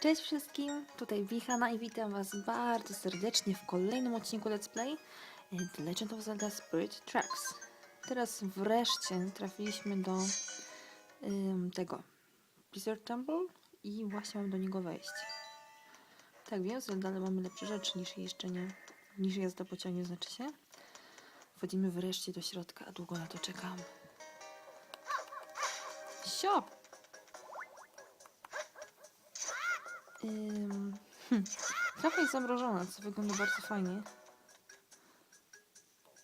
Cześć wszystkim, tutaj Wichana i witam Was bardzo serdecznie w kolejnym odcinku Let's Play The Legend of Zelda Spirit Tracks. Teraz wreszcie trafiliśmy do ym, tego Blizzard Temple i właśnie mam do niego wejść. Tak wiem, Zelda, ale mamy lepsze rzeczy niż jeżdżenie, niż jazda pociągiem, znaczy się. Wchodzimy wreszcie do środka, a długo na to czekam. Siop! Ym, hm. Trochę jest zamrożona, co wygląda bardzo fajnie.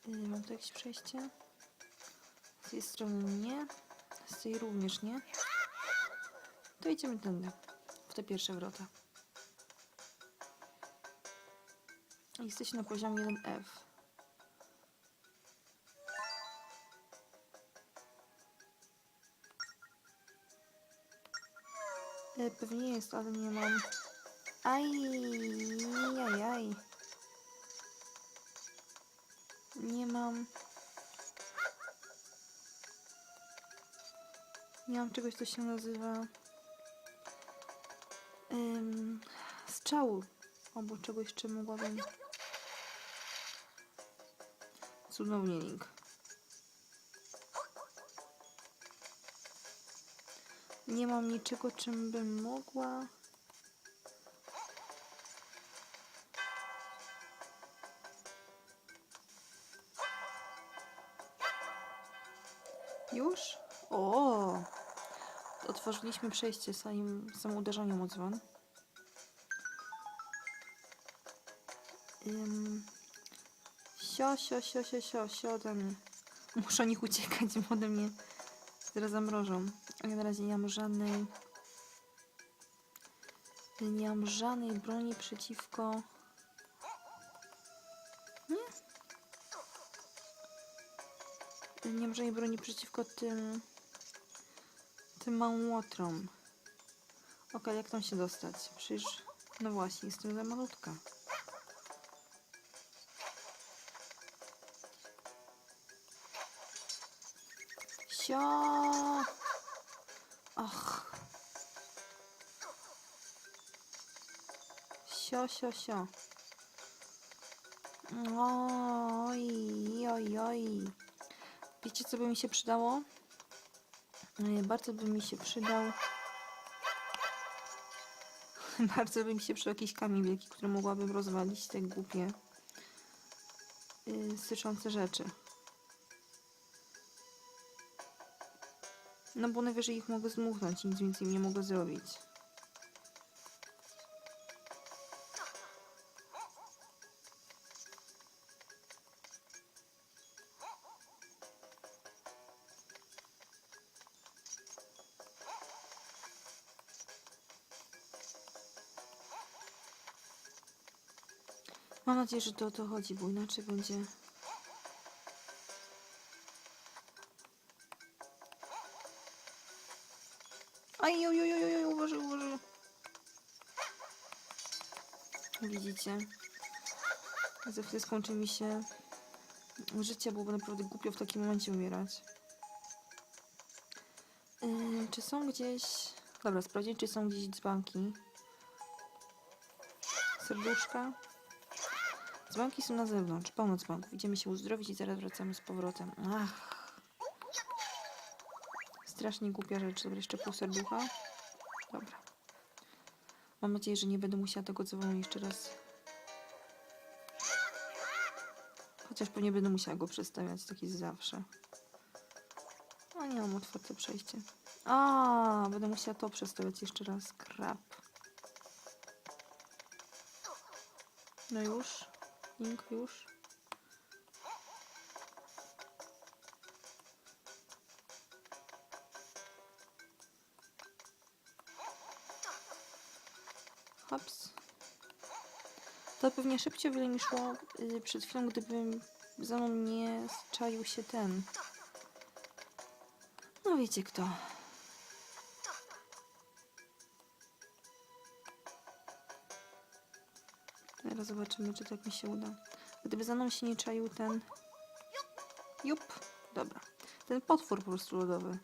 Mam tu jakieś przejście? Z tej strony nie. Z tej również nie. To idziemy tędy. W te pierwsze wrota. Jesteśmy na poziomie 1F. Pewnie jest, ale nie mam. Aj, aj, aj. Nie mam. Nie mam czegoś, co się nazywa. Um, strzału. Albo czegoś, czym mogłabym. Cudownie link. Nie mam niczego, czym bym mogła. Już? O! Otworzyliśmy przejście zanim samo uderzenie o dzwon. Ym... Sio, sio, sio, sio, sio, sio ode mnie. Muszę od nich uciekać, bo ode mnie zaraz zamrożą. A na razie nie mam żadnej... Nie mam żadnej broni przeciwko... Nie? Nie mam żadnej broni przeciwko tym... Tym małym łotrom. Okej, jak tam się dostać? Przecież... No właśnie, jestem za malutka. Sio! Sio, sio. Oj, oj, oj. Wiecie, co by mi się przydało? E, Bardzo by mi się przydał. Bardzo by mi się przydał jakiś kamień wielki, który mogłabym rozwalić te głupie yy, syczące rzeczy. No bo najwyżej ich mogę zmuchnąć nic więcej nie mogę zrobić. Mam nadzieję, że to o to chodzi, bo inaczej będzie... Aj, oj, oj, oj, uważaj, uważaj. Widzicie? Za chwilę skończy mi się życie, byłoby naprawdę głupio w takim momencie umierać. Yy, czy są gdzieś... Dobra, sprawdzić, czy są gdzieś dzbanki. Serduszka. Dzbanki są na zewnątrz, pełno dzbanków. Idziemy się uzdrowić i zaraz wracamy z powrotem. Ach. Strasznie głupia rzecz. Dobra, jeszcze pół serducha. Dobra. Mam nadzieję, że nie będę musiała tego dzwonu jeszcze raz. Chociaż pewnie będę musiała go przestawiać, tak jest zawsze. A nie mam otwarte przejście. A, będę musiała to przestawiać jeszcze raz. Krap. No już. Link już. Hops. To pewnie szybciej by mi szło y, przed chwilą, gdybym za mną nie czaił się ten. No wiecie kto. Teraz zobaczymy, czy tak mi się uda. Gdyby za mną się nie czaił ten... Jup. Dobra. Ten potwór po prostu lodowy.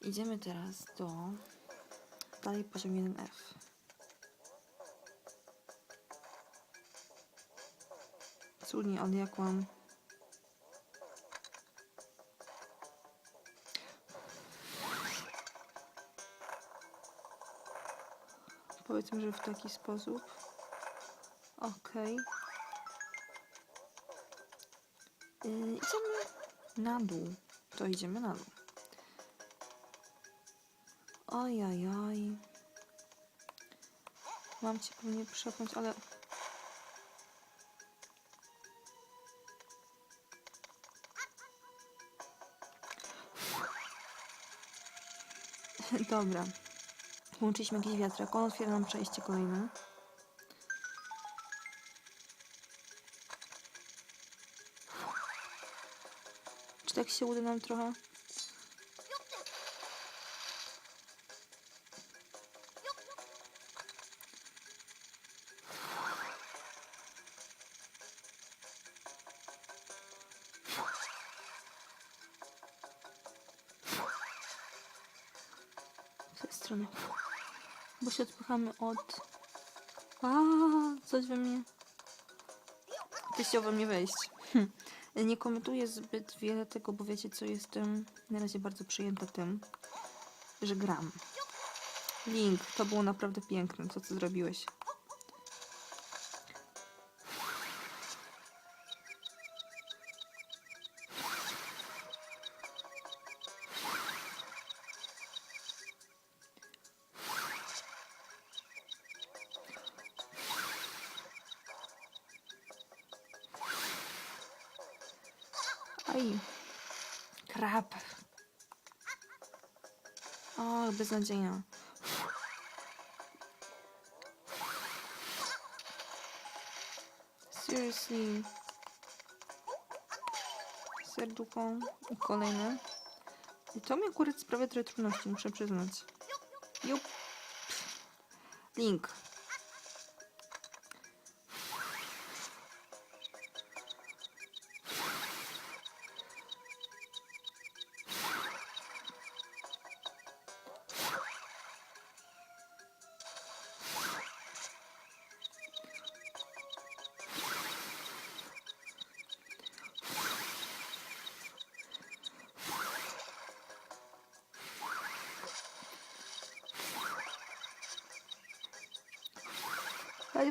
Idziemy teraz do Dalej poziom 1F. Cudnie odjekłam. Powiedzmy, że w taki sposób. Okej. Yy, idziemy na dół. To idziemy na dół. Ojajaj. Mam cię pewnie przepnąć, ale... Dobra. Włączyliśmy jakiś wiatrak. On otwiera nam przejście kolejne. Tak się uda nam trochę? Z tej strony. Bo się odpychamy od... A, coś we mnie... Ty chciał we mnie wejść. Nie komentuję zbyt wiele tego, bo wiecie co, jestem na razie bardzo przyjęta tym, że gram. Link, to było naprawdę piękne, co ty zrobiłeś. Aj. Krab. O, beznadziejna. Seriously. Serducho. I kolejne. I to mi akurat sprawia trochę trudności, muszę przyznać. Jup. Link.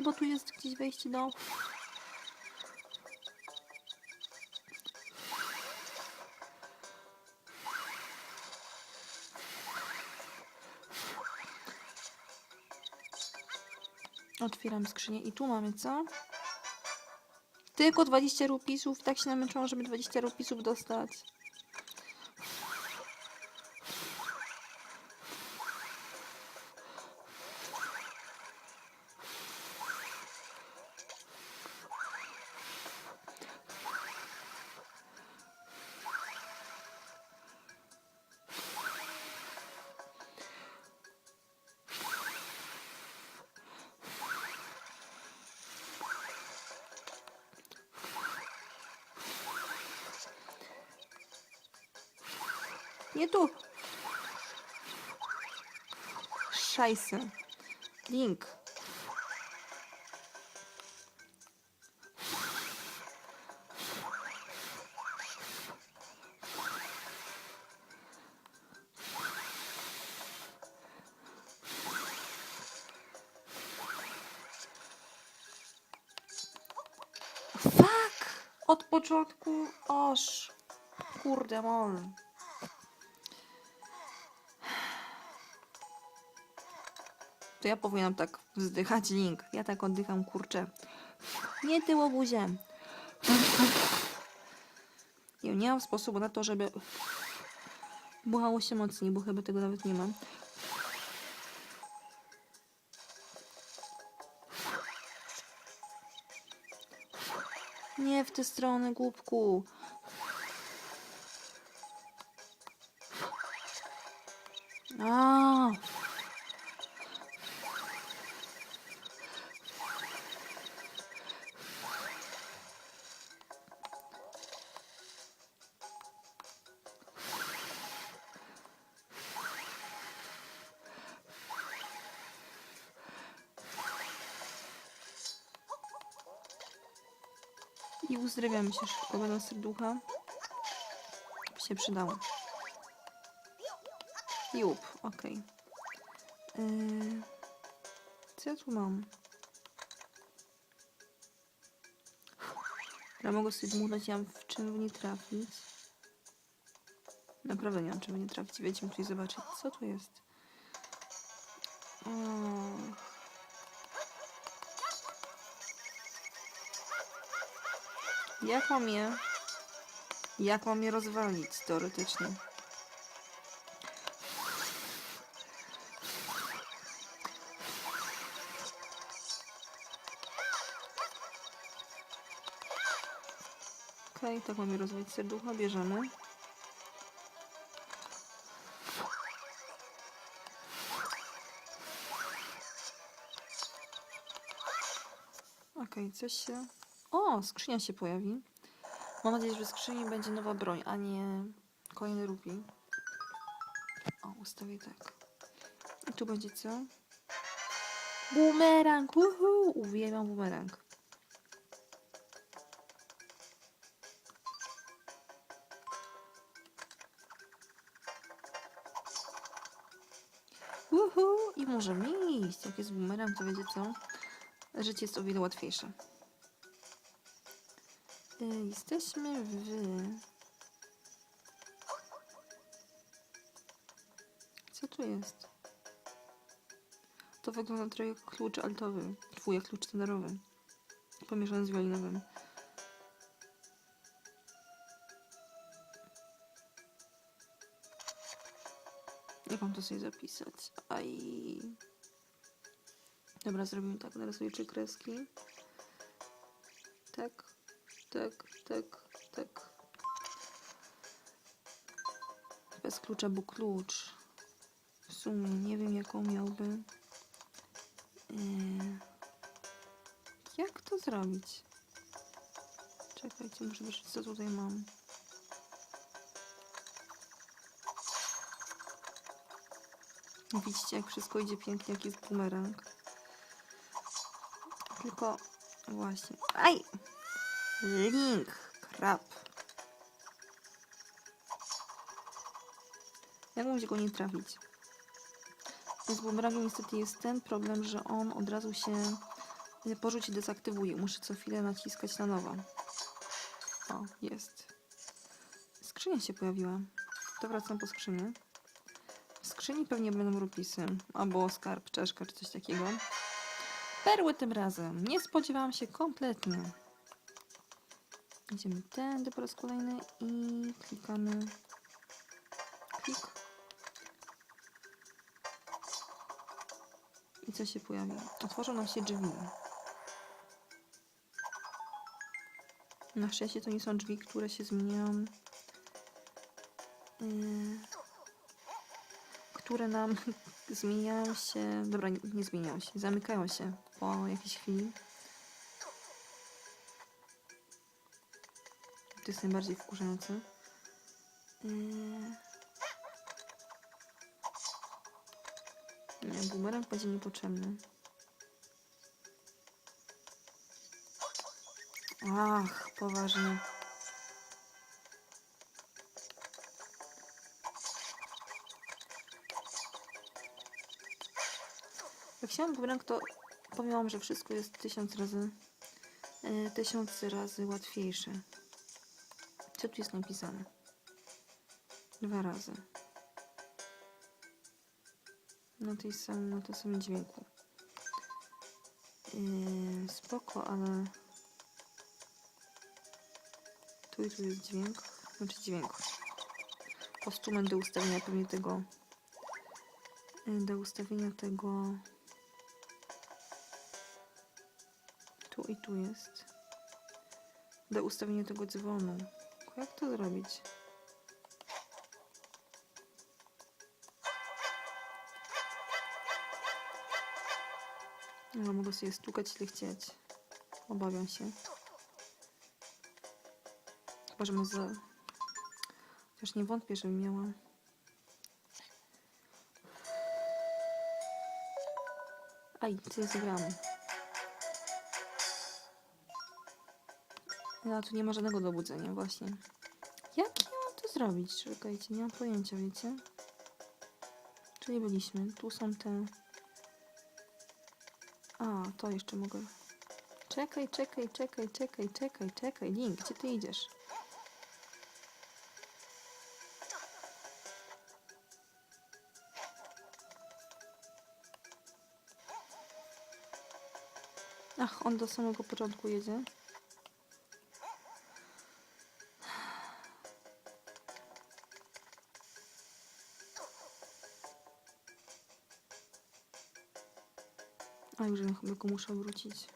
Bo tu jest gdzieś wejście do... Otwieram skrzynię i tu mamy co? Tylko 20 rupisów. Tak się namęczyłam, żeby 20 rupisów dostać. Nie tu. Szajsy. Link. Fuck! Od początku aż. Kurde, mol. To ja powinnam tak wzdychać link. Ja tak oddycham, kurczę. Nie tyło buzię. Ja nie mam sposobu na to, żeby buchało się mocniej, bo chyba tego nawet nie mam. Nie w tę stronę, głupku. A. I uzdrawiamy się szybko, będą serducha. By się przydało. Jup, okej. Yy, co ja tu mam? Ja mogę sobie dmuchnąć, ja mam w czym nie trafić. Naprawdę nie mam czym nie trafić. Będziemy tutaj zobaczyć, co tu jest. Jak mam je... Jak mam je rozwalić, teoretycznie? Okej, tak mamy rozwalić serducha, bierzemy. Okej, coś się... O, skrzynia się pojawi. Mam nadzieję, że w skrzyni będzie nowa broń, a nie kolejny rupii. O, ustawię tak. I tu będzie co? Bumerang! Uhu! Uwielbiam bumerang. Uhu! I możemy iść. Jak jest bumerang, to wiecie co? Życie jest o wiele łatwiejsze. Jesteśmy w... Co tu jest? To wygląda trochę jak klucz altowy. Twój jak klucz tenerowy. Pomieszany z wiolinowym. Jak mam to sobie zapisać? Aj. Dobra, zrobimy tak. Narysuję trzy kreski. Tak, tak, tak, tak. Bez klucza, bo klucz. W sumie nie wiem, jaką miałby. Yy, Jak to zrobić? Czekajcie, muszę zobaczyć, co tutaj mam. Widzicie, jak wszystko idzie pięknie, jak jest bumerang. Tylko właśnie. Aj! Link! Krab. Jak mówić go nie trafić? Z bumerangiem niestety jest ten problem, że on od razu się y, po rzucie dezaktywuje. Muszę co chwilę naciskać na nowo. O, jest. Skrzynia się pojawiła. To wracam po skrzynię. W skrzyni pewnie będą rupisy. Albo skarb, czeszka, czy coś takiego. Perły tym razem. Nie spodziewałam się kompletnie. Idziemy tędy po raz kolejny i klikamy. Klik. I co się pojawi? Otworzą nam się drzwi. Na szczęście to nie są drzwi, które się zmieniają. Yy, które nam zmieniają się. Dobra, nie, nie zmieniają się. Zamykają się po jakiejś chwili. To jest najbardziej wkurzające. Nie, bumerang będzie niepotrzebny. Ach, poważnie. Jak chciałam bumerang, to wam, że wszystko jest tysiąc razy e, tysiąc razy łatwiejsze. Co tu jest napisane? Dwa razy. Na tej samym, na tym samym dźwięku. Yy, spoko, ale tu i tu jest dźwięk. Znaczy dźwięk. Postument do ustawienia pewnie tego yy, do ustawienia tego tu i tu jest do ustawienia tego dzwonu jak to zrobić? No, mogę sobie stukać, ile chcieć. Obawiam się. Chyba, że za... Chociaż nie wątpię, żebym miała. Aj, co ja zagrałam? A tu nie ma żadnego dobudzenia, właśnie. Jak ja mam to zrobić? Czekajcie, nie mam pojęcia, wiecie? Czyli byliśmy. Tu są te... A, to jeszcze mogę... Czekaj, czekaj, czekaj, czekaj, czekaj, czekaj. Link, gdzie ty idziesz? Ach, on do samego początku jedzie. Już wiem, chyba go muszę wrócić.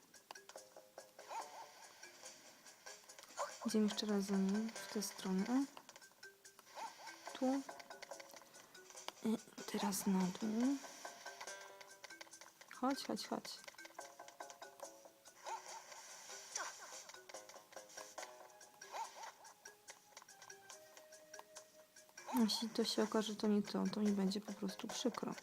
Idziemy jeszcze raz za nim w tę stronę. Tu. I teraz na dół. Chodź, chodź, chodź. Jeśli to się okaże, to nie to, to mi będzie po prostu przykro.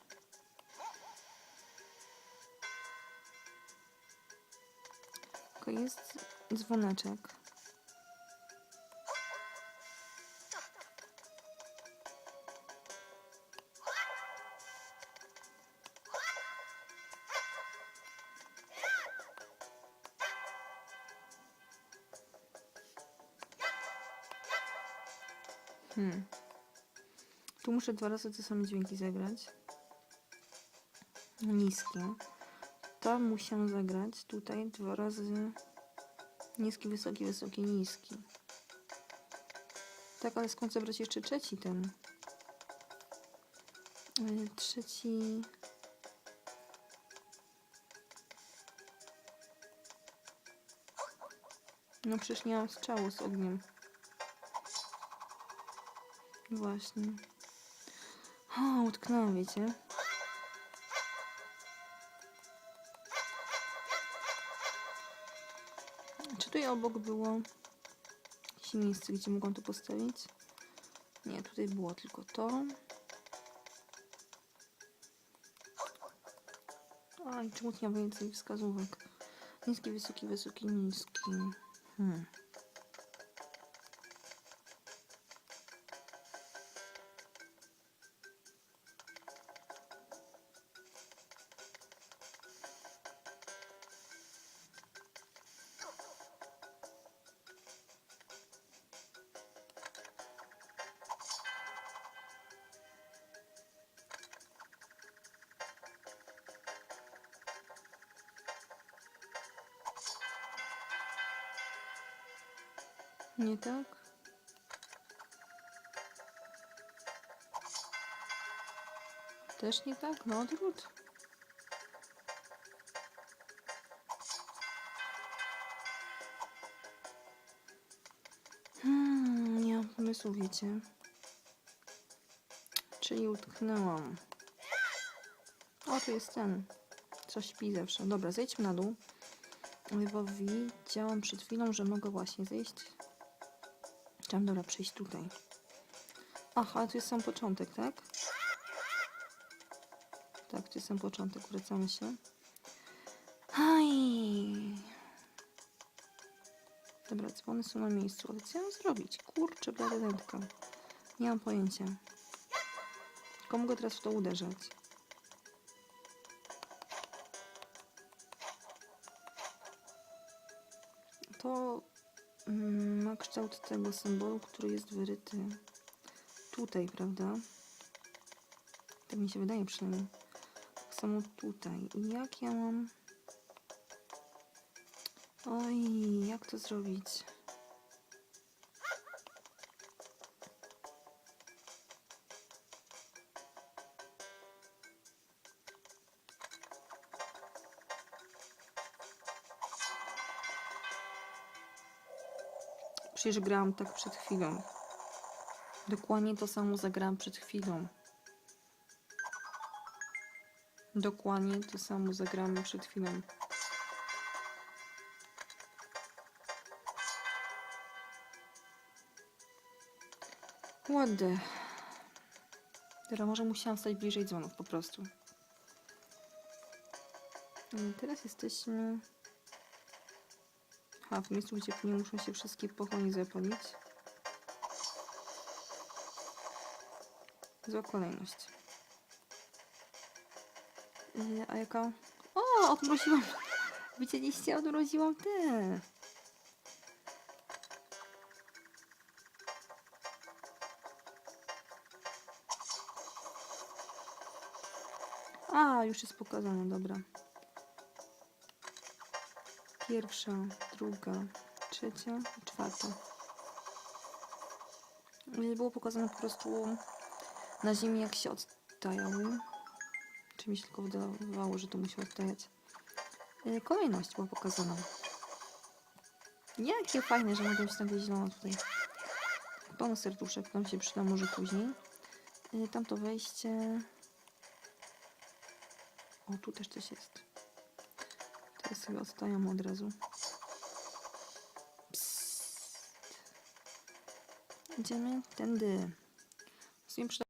Jest dzwoneczek. Hmm. Tu muszę dwa razy te same dźwięki zagrać. Niskie. Tam musiałam zagrać tutaj dwa razy niski, wysoki, wysoki, niski. Tak, ale skąd zabrać jeszcze trzeci ten? Yy, Trzeci... No przecież nie mam strzału z ogniem. Właśnie. O, utknęłam, wiecie? Tutaj obok było jakieś miejsce, gdzie mogłam to postawić? Nie, tutaj było tylko to. A, i czemu nie ma więcej wskazówek? Niski, wysoki, wysoki, niski. Hmm. Nie tak? Też nie tak? No odwrót. Hmm, nie mam pomysłu, wiecie. Czyli utknęłam. O, tu jest ten. Co śpi zawsze. Dobra, zejdźmy na dół. Bo widziałam przed chwilą, że mogę właśnie zejść Chciałam dobra przyjść tutaj. Aha, tu jest sam początek, tak? Tak, tu jest sam początek, wracamy się. Aj. Dobra, dzwony są na miejscu, ale co ja mam zrobić? Kurczę, bladenetka. Nie mam pojęcia. Tylko mogę teraz w to uderzać. To ma kształt tego symbolu, który jest wyryty tutaj, prawda? Tak mi się wydaje przynajmniej. Tak samo tutaj. I jak ja mam... Oj, jak to zrobić? Przecież grałam tak przed chwilą. Dokładnie to samo zagrałam przed chwilą. Dokładnie to samo zagramy przed chwilą. Ładne. Teraz może musiałam stać bliżej dzwonów po prostu. I teraz jesteśmy... A, w miejscu, gdzie nie muszą się wszystkie pochłoni zapalić. Zła kolejność. Yy, a jaka? O, odmroziłam. Widzieliście, odmroziłam te. A, już jest pokazane, dobra. Pierwsza, druga, trzecia, czwarta. Yy, Było pokazane po prostu na ziemi, jak się odstajały. Czy mi się tylko wydawało, że to musi odstajać. Yy, Kolejność była pokazana. Jakie fajne, że mogę się tam zielono tutaj. Pełno serduszek, tam się przyda może później. Yy, Tamto wejście. O, tu też coś jest. Teraz sobie odstajam od razu. Psst. Idziemy tędy. W sumie